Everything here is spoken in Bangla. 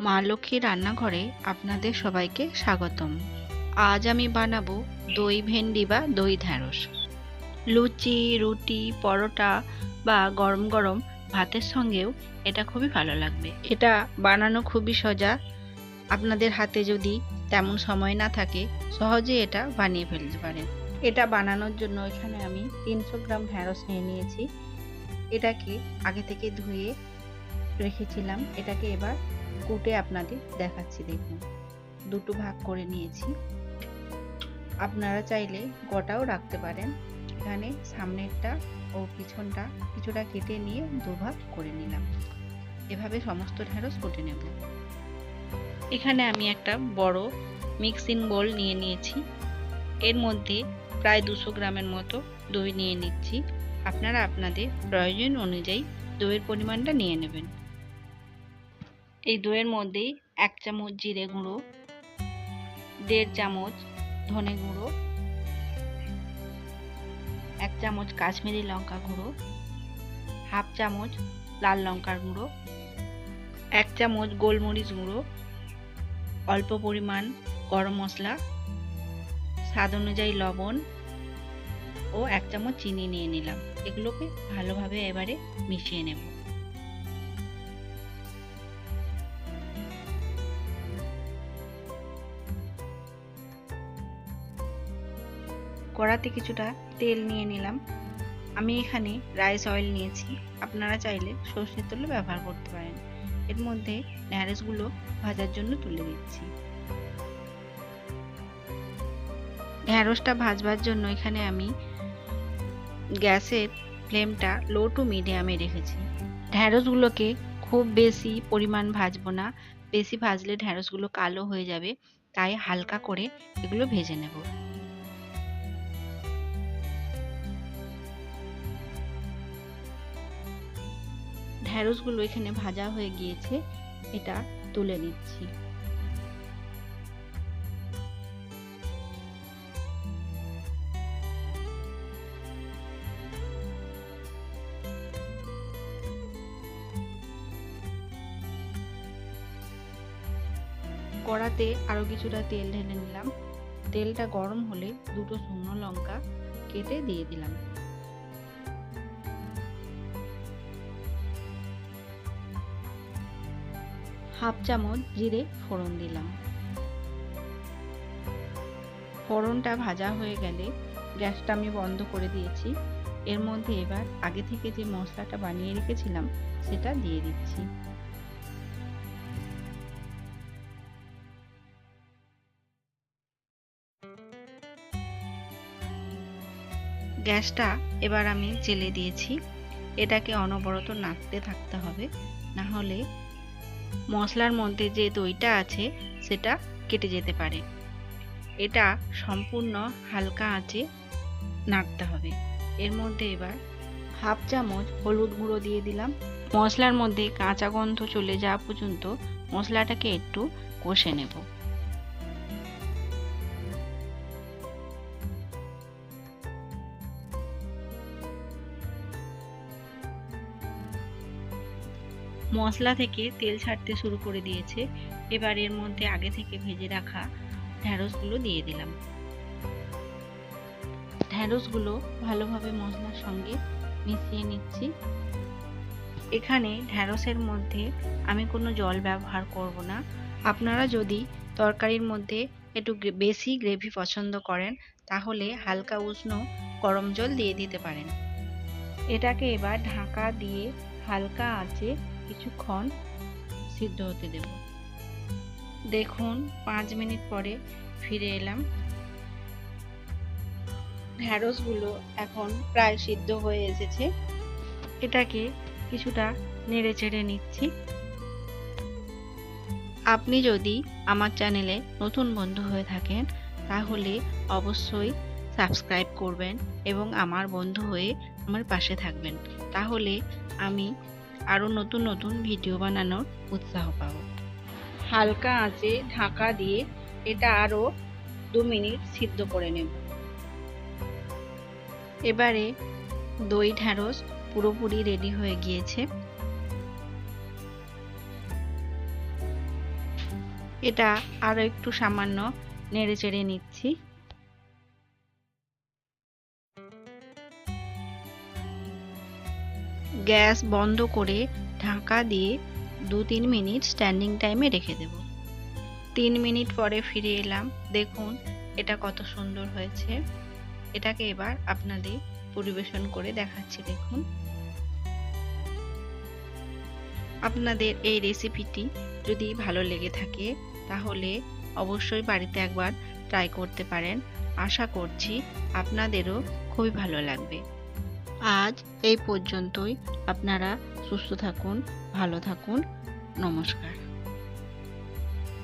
মা লক্ষ্মী রান্নাঘরে আপনাদের সবাইকে স্বাগতম। আজ আমি বানাবো দই ভেন্ডি বা দই ঢ্যাঁড়স লুচি, রুটি, পরোটা বা গরম গরম ভাতের সঙ্গেও এটা খুবই ভালো লাগবে। এটা বানানো খুবই সোজা। আপনাদের হাতে যদি তেমন সময় না থাকে, সহজে এটা বানিয়ে ফেলতে পারেন। এটা বানানোর জন্য এখানে আমি তিনশো গ্রাম ঢ্যাঁড়স নিয়ে নিয়েছি। এটাকে আগে থেকে ধুয়ে রেখেছিলাম। এটাকে এবার কুটে আপনাদের দেখাচ্ছি, দেখুন। দুটো ভাগ করে নিয়েছি। আপনারা চাইলে গোটাও রাখতে পারেন। এখানে সামনেরটা ও পিছনটা কিছুটা কেটে নিয়ে দুভাগ করে নিলাম। এভাবে সমস্ত ঢেঁড়স কুটে নেব। এখানে আমি একটা বড় মিক্সিং বোল নিয়ে নিয়েছি। এর মধ্যে প্রায় দুশো গ্রামের মতো দই নিয়ে নিচ্ছি। আপনারা আপনাদের প্রয়োজন অনুযায়ী দইয়ের পরিমাণটা নিয়ে নেবেন। এই দইয়ের মধ্যে এক চামচ জিরে গুঁড়ো, দেড় চামচ ধনে গুঁড়ো, এক চামচ কাশ্মীরি লঙ্কা গুঁড়ো, হাফ চামচ লাল লঙ্কার গুঁড়ো, এক চামচ গোলমরিচ গুঁড়ো, অল্প পরিমাণ গরম মশলা, স্বাদ অনুযায়ী লবণ ও এক চামচ চিনি নিয়ে নিলাম। এগুলোকে ভালোভাবে এবারে মিশিয়ে নেব। কড়াতে কিছুটা তেল নিয়ে নিলাম। আমি এখানে রাইস অয়েল নিয়েছি। আপনারা চাইলে সর্ষের তেলও ব্যবহার করতে পারেন। এর মধ্যে ঢ্যাঁড়সগুলো ভাজার জন্য তুলে দিচ্ছি। ঢ্যাঁড়সটা ভাজবার জন্য এখানে আমি গ্যাসের ফ্লেমটা লো টু মিডিয়ামে রেখেছি। ঢ্যাঁড়সগুলোকে খুব বেশি পরিমাণ ভাজবো না। বেশি ভাজলে ঢ্যাঁড়সগুলো কালো হয়ে যাবে। তাই হালকা করে এগুলো ভেজে নেব। ঢ্যাঁড়সগুলো এখানে ভাজা হয়ে গিয়েছে, এটা তুলে নিচ্ছি। কড়াতে আরও কিছুটা তেল ঢেলে নিলাম। তেলটা গরম হলে দুটো শুকনো লঙ্কা কেটে দিয়ে দিলাম। হাফ চামচ জিরে ফোড়ন দিলাম। ফোড়নটা ভাজা হয়ে গেলে গ্যাসটা আমি বন্ধ করে দিয়েছি। এর মধ্যে এবার আগে থেকে যে মশলাটা বানিয়ে রেখেছিলাম, সেটা দিয়ে দিচ্ছি। গ্যাসটা এবার আমি জেলে দিয়েছি। এটাকে অনবরত নাড়তে থাকতে হবে। না হলে মশলার মধ্যে যে দইটা আছে, সেটা কেটে যেতে পারে। এটা সম্পূর্ণ হালকা আঁচে নাড়তে হবে। এর মধ্যে এবার হাফ চামচ হলুদ গুঁড়ো দিয়ে দিলাম। মশলার মধ্যে কাঁচা গন্ধ চলে যাওয়া পর্যন্ত মশলাটাকে একটু কষে নেব। মশলা থেকে তেল ছাড়তে শুরু করে দিয়েছে। এবার এর মধ্যে আগে থেকে ভেজে রাখা ঢ্যাঁড়সগুলো দিয়ে দিলাম। ঢ্যাঁড়সগুলো ভালোভাবে মশলার সঙ্গে মিশিয়ে নিচ্ছি। এখানে ঢ্যাঁড়সের মধ্যে আমি কোনো জল ব্যবহার করব না। আপনারা যদি তরকারির মধ্যে একটু বেশি গ্রেভি পছন্দ করেন, তাহলে হালকা উষ্ণ গরম জল দিয়ে দিতে পারেন। এটাকে এবার ঢাকা দিয়ে হালকা আঁচে কিছুক্ষণ সিদ্ধ হতে দেব। দেখুন, পাঁচ মিনিট পরে ফিরে এলাম। ঢ্যাঁড়সগুলো এখন প্রায় সিদ্ধ হয়ে এসেছে। এটাকে কিছুটা নেড়ে চেড়ে নিচ্ছি। আপনি যদি আমার চ্যানেলে নতুন বন্ধু হয়ে থাকেন, তাহলে অবশ্যই সাবস্ক্রাইব করবেন এবং আমার বন্ধু হয়ে আমার পাশে থাকবেন। তাহলে আমি আরও নতুন নতুন ভিডিও বানানোর উৎসাহ পাব হালকা আঁচে ঢাকা দিয়ে এটা আরও দু মিনিট সিদ্ধ করে নেব। এবারে দই ঢ্যাঁড়স পুরোপুরি রেডি হয়ে গিয়েছে। এটা আরও একটু সামান্য নেড়ে চেড়ে নিচ্ছি। গ্যাস বন্ধ করে ঢাকা দিয়ে দু তিন মিনিট স্ট্যান্ডিং টাইমে রেখে দেব। তিন মিনিট পরে ফিরে এলাম। দেখুন, এটা কত সুন্দর হয়েছে। এটাকে এবার আপনাদের পরিবেশন করে দেখাচ্ছি, দেখুন। আপনাদের এই রেসিপিটি যদি ভালো লেগে থাকে, তাহলে অবশ্যই বাড়িতে একবার ট্রাই করতে পারেন। আশা করছি আপনাদেরও খুবই ভালো লাগবে। আজ এই পর্যন্তই। আপনারা সুস্থ থাকুন ভালো থাকুন। নমস্কার।